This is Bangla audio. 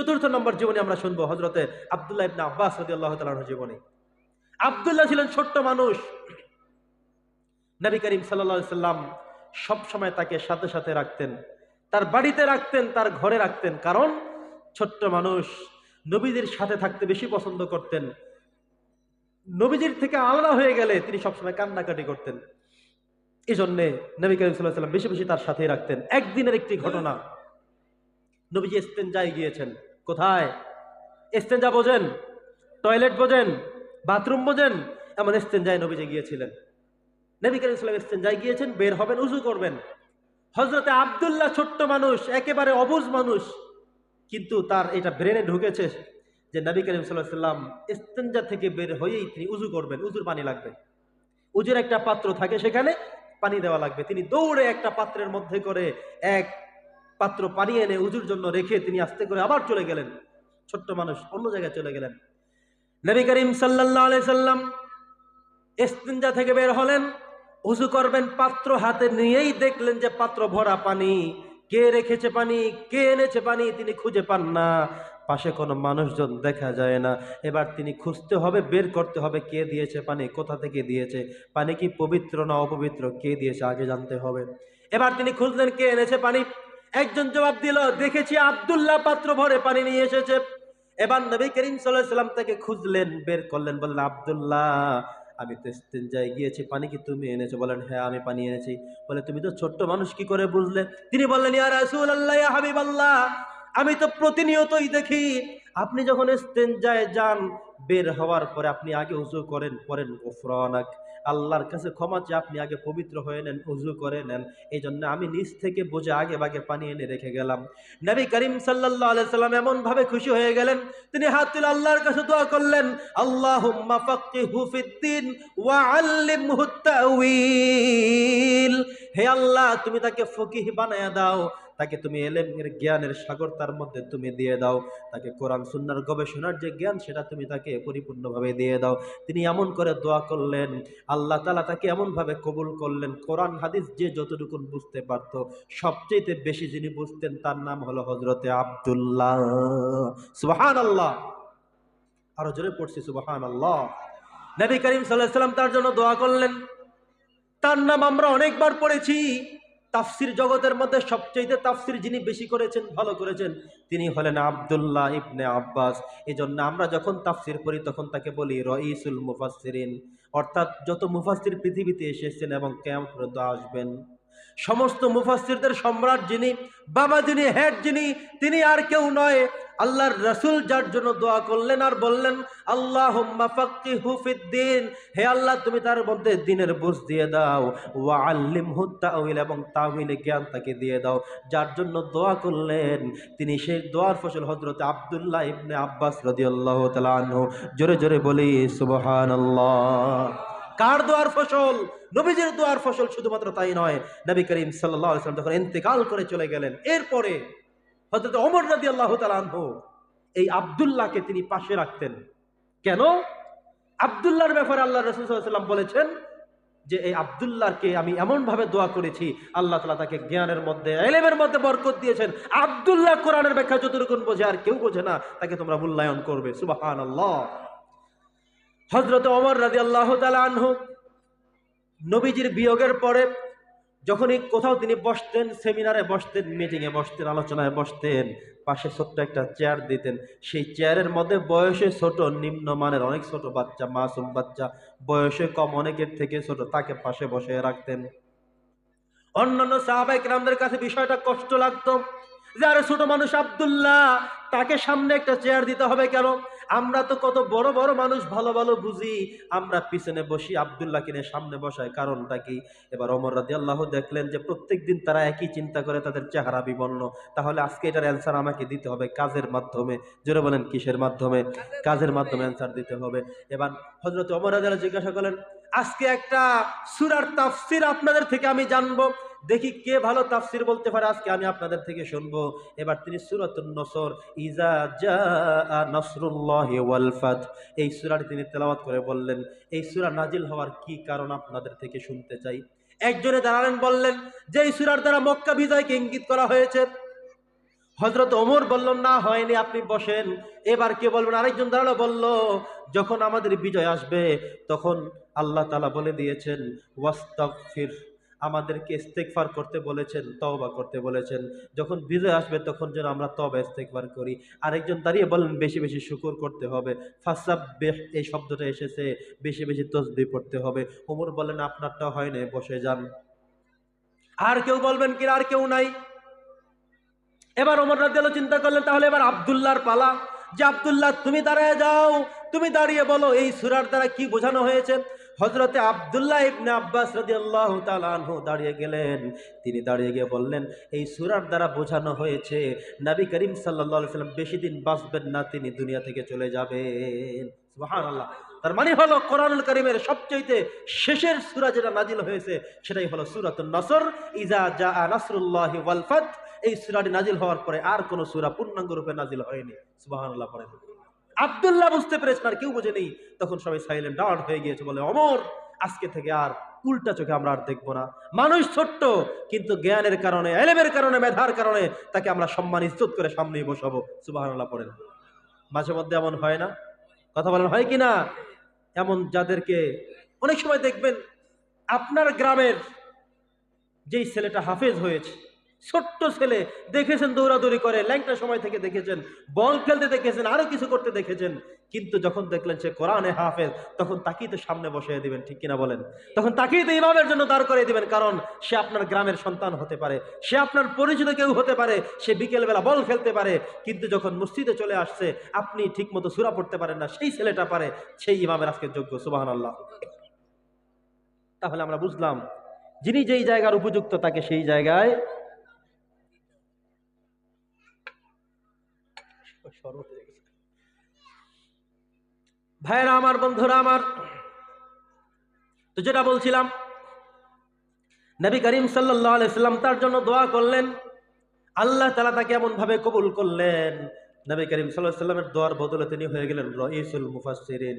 চতুর্থ নম্বর জীবনী আমরা শুনব হজরতে আবদুল্লাহ ইবনা আব্বাস রদি আল্লাহ তালার জীবনী। আবদুল্লাহ ছিলেন ছোট্ট মানুষ। নবী করিম সাল্লা সাল্লাম সবসময় তাকে সাথে সাথে রাখতেন, তার বাড়িতে রাখতেন, তার ঘরে রাখতেন। কারণ ছোট্ট মানুষ, নবীদের সাথে থাকতে বেশি পছন্দ করতেন। নবীজির থেকে আলাদা হয়ে গেলে তিনি সবসময় কান্নাকাটি করতেন। এই জন্যে নবী করিম সাল্লাহ সাল্লাম বেশি বেশি তার সাথেই রাখতেন। একদিনের একটি ঘটনা, নবীজি এস্তেঞ্জায় গিয়েছেন। কোথায়? এস্তেঞ্জা বোঝেন, টয়লেট বোঝেন, বাথরুম বোঝেন, এমন এস্তেঞ্জায় নবীজি গিয়েছিলেন। নবী করিম সাল্লাম এস্তেঞ্জায় গিয়েছেন, বের হবেন, উজু করবেন। হজরতে আবদুল্লাহ ছোট্ট মানুষ, একেবারে অবুজ মানুষ, কিন্তু তার এটা ব্রেনে ঢুকেছে যে নবী করিম সাল্লাম ইস্তেঞ্জা থেকে বের হয়েই তিনি উজু করবেন, উজুর পানি লাগবে। উজুর একটা পাত্র থাকে সেখানে, পানি দেওয়া লাগবে। তিনি দৌড়ে একটা পাত্রের মধ্যে করে এক পাত্র পানি এনে উজুর জন্য রেখে তিনি আস্তে করে আবার চলে গেলেন। ছোট্ট মানুষ অন্য জায়গায় চলে গেলেন। নবী করিম সাল্লাহ আলাই সাল্লাম ইস্তেঞ্জা থেকে বের হলেন, উজু করবেন, পাত্র হাতে নিয়েই দেখলেন যে পাত্র ভরা পানি। কে রেখেছে পানি? কে এনেছে পানি? তিনি খুঁজে পান না। পাশে কোনো মানুষজন দেখা যায় না। এবার তিনি খুঁজতে হবে, বের করতে হবে কে দিয়েছে পানি, কোথা থেকে দিয়েছে? পানি কি পবিত্র না অপবিত্র? কে দিয়েছে? আগে জানতে হবে। এবার তিনি খুঁজলেন কে এনেছে পানি। একজন জবাব দিল, দেখেছি আব্দুল্লাহ পাত্র ভরে পানি নিয়ে এসেছে। এবার নবী করিম সাল্লাম তাকে খুঁজলেন, বের করলেন, বললেন, আব্দুল্লাহ, আমি তো ইস্তেঞ্জায় গিয়েছি, পানি কি তুমি এনেছো? বলেন হ্যাঁ আমি পানি এনেছি। বলে, তুমি তো ছোট্ট মানুষ, কি করে বুঝলে? তিনি বললেন রাসূলুল্লাহ, ইয়া হাবিবাল্লাহ, আমি তো প্রতিনিয়তই দেখি, আপনি যখন ইস্তেঞ্জায় যান, বের হওয়ার পরে আপনি আগে উজু করেন পরেন গোফরানাক আল্লাহর কাছে ক্ষমা চেয়ে আপনি আগে পবিত্র হয়ে নেন, উজু করে নেন। এই জন্য আমি নিজ থেকে বুঝে আগে বাগে পানি এনে রেখে গেলাম। নবী করিম সাল্লাম এমন ভাবে খুশি হয়ে গেলেন, তিনি হাত তুলে আল্লাহর কাছে দোয়া করলেন, আল্লাহুম্মা ফাক্কিহু ফিদ্দিন ওয়া হে আল্লাহ, তুমি তাকে ফকিহ বানায়া দাও। তাকে তুমি এলেমের জ্ঞানের সাগর তার মধ্যে তুমি দিয়ে দাও। তাকে কোরআন, সুন্নার গবেষণার যে জ্ঞান, সেটা তুমি তাকে পরিপূর্ণভাবে দিয়ে দাও। তিনি এমন করে দোয়া করলেন, আল্লাহ তালা তাকে এমনভাবে কবুল করলেন, কোরআন, হাদিস যে যতটুকু বুঝতে পারত সবচেয়ে বেশি যিনি বুঝতেন তার নাম হলো হজরতে আবদুল্লাহ। সুবাহান আল্লাহ আরও জোরে পড়ছি সুবাহান আল্লাহ নবী করিম সাল্লাহ সাল্লাম তার জন্য দোয়া করলেন। তার নাম আমরা অনেকবার পড়েছি। তাফসির জগতের মধ্যে সবচেয়ে তাফসির যিনি বেশি করেছেন, ভালো করেছেন, তিনি হলেন আবদুল্লাহ ইবনে আব্বাস। এই জন্য আমরা যখন তাফসির করি তখন তাকে বলি রইসুল মুফাসসিরিন। অর্থাৎ যত মুফাসির পৃথিবীতে এসেছেন এবং কেমন পর্যন্ত আসবেন। সমস্ত মুফাসিরদের সম্রাট যিনি, বাবা যিনি, হেড যিনি, তিনি আর কেউ নয়। আল্লাহর রাসূল যার জন্য দোয়া করলেন আর বললেন আল্লাহ ফাক্কিহু ফিদ্দিন। হে আল্লাহ, তুমি তার মধ্যে দিনের বুঝ দিয়ে দাও। ওয়া আল্লিমহু তাউইল এবং তাউইলে জ্ঞান তাকে দিয়ে দাও। যার জন্য দোয়া করলেন, তিনি সেই দোয়ার ফসল হযরত আব্দুল্লাহ ইবনে আব্বাস রাদিয়াল্লাহু তাআলা আনহু। জোরে জোরে বলি, সুবহানাল্লাহ। কার দোয়ার ফসল? নবীজির দোয়ার ফসল শুধুমাত্র তাই নয়। নবী করিম সাল্লাম যখন ইন্তেকাল করে চলে গেলেন, এরপরে হযরত ওমর রাদিয়াল্লাহু তাআলা আনহু, এই আব্দুল্লাহকে তিনি পাশে রাখতেন। কেন? আব্দুল্লাহর ব্যাপারে আল্লাহ রাসূল সাল্লাল্লাহু সাল্লাম বলেছেন যে, এই আব্দুল্লাহকে আমি এমন ভাবে দোয়া করেছি, আল্লাহ তাআলা তাকে জ্ঞানের মধ্যে, এলেমের মধ্যে বরকত দিয়েছেন। আব্দুল্লাহ কোরআনের ব্যাখ্যা যতটুকু বোঝে আর কেউ বোঝে না, তাকে তোমরা মূল্যায়ন করবে। সুবহানাল্লাহ। হজরত অমর রাজি আল্লাহ আনহু, নবীজির বিয়োগের পরে যখনই কোথাও তিনি বসতেন, সেমিনারে বসতেন মিটিংয়ে বসতেন, আলোচনায় বসতেন, পাশে ছোট্ট একটা চেয়ার দিতেন, সেই চেয়ারের মধ্যে বয়সে ছোট নিম্নমানের অনেক ছোট বাচ্চা, মাসুম বাচ্চা, বয়সে কম অনেকের থেকে ছোট, তাকে পাশে বসে রাখতেন। অন্যান্য সাহাবাইক রামদের কাছে বিষয়টা কষ্ট লাগতো যে, আরে ছোট মানুষ আবদুল্লাহ, তাকে সামনে একটা চেয়ার দিতে হবে কেন? আমরা তো কত বড় বড় মানুষ ভালো ভালো বুঝি। আমরা পিছনে বসি আবদুল্লাহ কিনে সামনে বসায়। কারণটা কি? এবার অমর রাজি আল্লাহ দেখলেন যে প্রত্যেক দিন তারা একই চিন্তা করে তাদের চেহারা বিবর্ণ তাহলে আজকে এটার অ্যান্সার আমাকে দিতে হবে কাজের মাধ্যমে। জোরে বলেন কিসের মাধ্যমে? কাজের মাধ্যমে। অ্যান্সার দিতে হবে। এবার হজরত অমর রাজি আল্লাহ জিজ্ঞাসা করলেন আজকে একটা সুরার তাফসির আপনাদের থেকে আমি জানব। দেখি কে ভালো তাফসির বলতে পারে, আজকে আমি আপনাদের থেকে শুনব। এবার তিনি সুরাতুন নসর ইজা নসরুল্লাহ ওয়াল ফাত এই সূরাটি তিনি তেলাওয়াত করে বললেন, এই সুরা নাজিল হওয়ার কি কারণ আপনাদের থেকে শুনতে চাই? একজনে দাঁড়ালেন, বললেন যে এই সূরার দ্বারা মক্কা বিজয়কে ইঙ্গিত করা হয়েছে। হজরত ওমর বলল না, হয়নি, আপনি বসেন। এবার কে বলবেন, আরেকজন দাঁড়াল। বলল, যখন আমাদের বিজয় আসবে, তখন আল্লাহ তালা বলে দিয়েছেন, ওয়াস্তাগফির আমাদেরকে ইস্তেকফার করতে বলেছেন, তওবা করতে বলেছেন। যখন বিজয় আসবে তখন যেন আমরা তবা ইস্তেকফার করি। আরেকজন দাঁড়িয়ে বললেন, বেশি বেশি শুকুর করতে হবে। ফাসাব্বিহ, এই শব্দটা এসেছে, বেশি বেশি তসবি পড়তে হবে। ওমর বলেন আপনারটা হয় না বসে যান। আর কেউ বলবেন কি আর কেউ নাই। এবার ওমর রাদিয়াল্লাহু চিন্তা করলেন, তাহলে এবার আব্দুল্লাহর পালা। যে আব্দুল্লাহ, তুমি দাঁড়িয়ে যাও, তুমি দাঁড়িয়ে বলো, এই সুরার দ্বারা কি বোঝানো হয়েছে? হজরতে আব্দুল্লাহ ইবনে আব্বাস রাদিয়াল্লাহু আল্লাহ আনহু দাঁড়িয়ে গেলেন। তিনি দাঁড়িয়ে গিয়ে বললেন, এই সুরার দ্বারা বোঝানো হয়েছে, নবী করিম আলাইহি সাল্লাম বেশি দিন বাঁচবেন না, তিনি দুনিয়া থেকে চলে যাবেন। সুবহানাল্লাহ। তার মানে হলো কোরআনুল করিমের সবচেয়ে শেষের সূরা যেটা নাজিল হয়েছে, সেটাই হলো সূরাতুন নসর ইজা জা নাসরুল্লাহি ওয়াল ফাত এই সুরাটি নাজিল হওয়ার পরে আর কোনো সূরা পূর্ণাঙ্গ রূপে নাজিল হয়নি। সুবহানাল্লাহ পড়েন আব্দুল্লাহ বুঝতে পেরেছেন আর কেউ বোঝেনি। তখন সবাই সাইলেন্ট ডাউন হয়ে গিয়েছে, বলে, অমর, আজকে থেকে আর উল্টা চোখে আমরা আর দেখব না। মানুষ ছোট্ট, কিন্তু জ্ঞানের কারণে, এলেমের কারণে, মেধার কারণে তাকে আমরা সম্মান, ইজ্জত করে সামনেই বসাবো। সুবহানাল্লাহ পড়েন মাঝে মধ্যে এমন হয় না? কথা বলেন, হয় কি না? এমন যাদেরকে অনেক সময় দেখবেন, আপনার গ্রামের যেই ছেলেটা হাফেজ হয়েছে ছোট্ট ছেলে দেখেছেন, দৌড়াদৌড়ি করে, ল্যাংটা সময় থেকে দেখেছেন, বল খেলতে দেখেছেন, আরও কিছু করতে দেখেছেন, কিন্তু যখন দেখলেন সে কোরআনে হাফেজ, তখন তাকেই তো সামনে বসিয়ে দিবেন, ঠিক কিনা বলেন? তখন তাকেই তো ইমামের জন্য দাঁড় করে দিবেন, কারণ সে আপনার গ্রামের সন্তান হতে পারে, সে আপনার পরিচিত কেউ হতে পারে, সে বিকেলবেলা বল খেলতে পারে, কিন্তু যখন মসজিদে চলে আসছে, আপনি ঠিকমতো সুরা পড়তে পারেন না, সেই ছেলেটা পারে, সেই ইমামের আজকে যোগ্য সুবাহ আল্লাহ তাহলে আমরা বুঝলাম, যিনি যেই জায়গার উপযুক্ত, তাকে সেই জায়গায় ভাইরা আমার, বন্ধুরা আমার, তো যেটা বলছিলাম, নবী করিম সাল্লাম তার জন্য দোয়া করলেন, আল্লাহ তালা তাকে এমন ভাবে কবুল করলেন। নবী করিম সাল্লাহ সাল্লামের দোয়ার বদলে তিনি হয়ে গেলেন রইসুল মুফাসসিরিন।